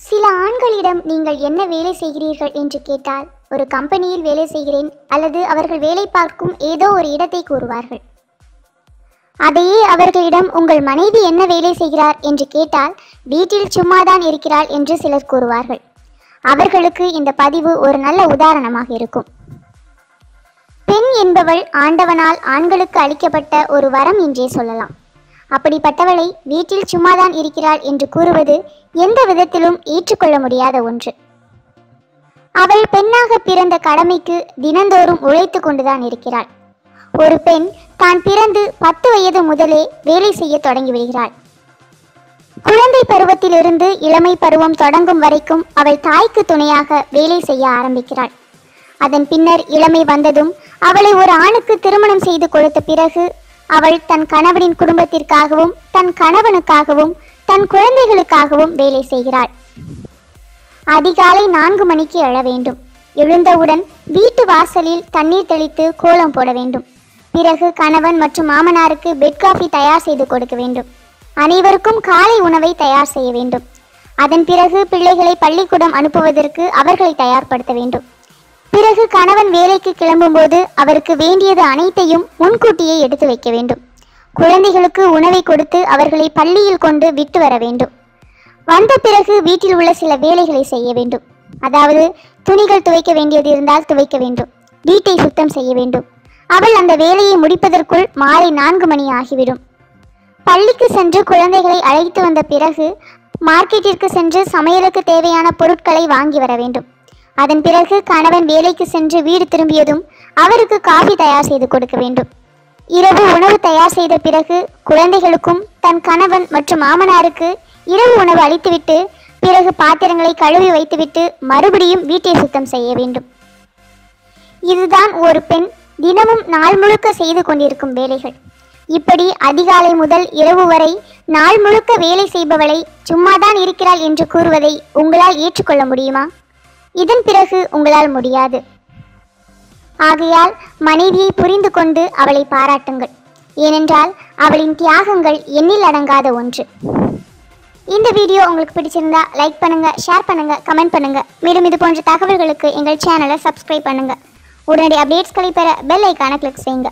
சில ஆண்களிடம் நீங்கள் என்ன வேலை செய்கிறீர்கள் என்று கேட்டால் ஒரு கம்பெனியில் வேலை செய்கிறேன் அல்லது அவர்கள் வேலை பார்க்கும் ஏதோ ஒரு இடத்தை கூறுவார்கள். அதையே அவர்களிடம் உங்கள் மனைவி என்ன வேலை செய்கிறார் என்று கேட்டால் வீட்டில் சும்மாதான் இருக்கிறாள் என்று சிலர் கூறுவார்கள். அவர்களுக்கு இந்த பதிவு ஒரு நல்ல உதாரணமாக இருக்கும். பெண் என்பவள் ஆண்டவனால் ஆண்களுக்கு அளிக்கப்பட்ட ஒரு வரம் என்றே சொல்லலாம். அப்படிப்பட்டவளை வீட்டில் சும்மாதான் இருக்கிறாள் என்று கூறுவது எந்த விதத்திலும் ஏற்றுக்கொள்ள முடியாத ஒன்று. அவள் பெண்ணாக பிறந்த கடமைக்கு தினந்தோறும் உழைத்து கொண்டுதான் இருக்கிறாள். ஒரு பெண் தான் பிறந்து பத்து வயது முதலே வேலை செய்ய தொடங்கி விடுகிறாள். குழந்தை பருவத்திலிருந்து இளமை பருவம் தொடங்கும் வரைக்கும் அவள் தாய்க்கு துணையாக வேலை செய்ய ஆரம்பிக்கிறாள். அதன் பின்னர் இளமை வந்ததும் அவளை ஒரு ஆணுக்கு திருமணம் செய்து கொடுத்த பிறகு அவள் தன் கணவனின் குடும்பத்திற்காகவும் தன் கணவனுக்காகவும் தன் குழந்தைகளுக்காகவும் வேலை செய்கிறாள். அதிகாலை நான்கு மணிக்கு எழ வேண்டும். எழுந்தவுடன் வீட்டு வாசலில் தண்ணீர் தெளித்து கோலம் போட வேண்டும். பிறகு கணவன் மற்றும் மாமனாருக்கு பெட் காஃபி தயார் செய்து கொடுக்க வேண்டும். அனைவருக்கும் காலை உணவை தயார் செய்ய வேண்டும். அதன் பிறகு பிள்ளைகளை பள்ளிக்கூடம் அனுப்புவதற்கு அவர்களை தயார்படுத்த வேண்டும். பிறகு கணவன் வேலைக்கு கிளம்பும்போது அவருக்கு வேண்டியது அனைத்தையும் முன்கூட்டியே எடுத்து வைக்க வேண்டும். குழந்தைகளுக்கு உணவை கொடுத்து அவர்களை பள்ளியில் கொண்டு விட்டு வர வேண்டும். வந்த பிறகு வீட்டில் உள்ள சில வேலைகளை செய்ய வேண்டும். அதாவது துணிகள் துவைக்க வேண்டியது இருந்தால் துவைக்க வேண்டும். வீட்டை சுத்தம் செய்ய வேண்டும். அவள் அந்த வேலையை முடிப்பதற்குள் மாலை நான்கு மணி ஆகிவிடும். பள்ளிக்கு சென்று குழந்தைகளை அழைத்து வந்த பிறகு மார்க்கெட்டிற்கு சென்று சமையலுக்கு தேவையான பொருட்களை வாங்கி வர வேண்டும். அதன் பிறகு கணவன் வேலைக்கு சென்று வீடு திரும்பியதும் அவருக்கு காஃபி தயார் செய்து கொடுக்க வேண்டும். இரவு உணவு தயார் செய்த பிறகு குழந்தைகளுக்கும் தன் கணவன் மற்றும் மாமனாருக்கு இரவு உணவு அளித்துவிட்டு பிறகு பாத்திரங்களை கழுவி வைத்துவிட்டு மறுபடியும் வீட்டை சுத்தம் செய்ய வேண்டும். இதுதான் ஒரு பெண் தினமும் நாள் முழுக்க செய்து கொண்டிருக்கும் வேலைகள். இப்படி அதிகாலை முதல் இரவு வரை நாள் முழுக்க வேலை செய்பவளை சும்மாதான் இருக்கிறாள் என்று கூறுவதை உங்களால் ஏற்றுக்கொள்ள முடியுமா? இதன் பிறகு உங்களால் முடியாது. ஆகையால் மனைவியை புரிந்து கொண்டு அவளை பாராட்டுங்கள். ஏனென்றால் அவளின் தியாகங்கள் எண்ணில் அடங்காத ஒன்று. இந்த வீடியோ உங்களுக்கு பிடிச்சிருந்தா லைக் பண்ணுங்க ஷேர் பண்ணுங்க கமெண்ட் பண்ணுங்க. மேலும் இது போன்ற தகவல்களுக்கு எங்கள் சேனலை சப்ஸ்கிரைப் பண்ணுங்க. உடனடி அப்டேட்ஸ்களை பெற பெல் ஐக்கான கிளிக் செய்யுங்க.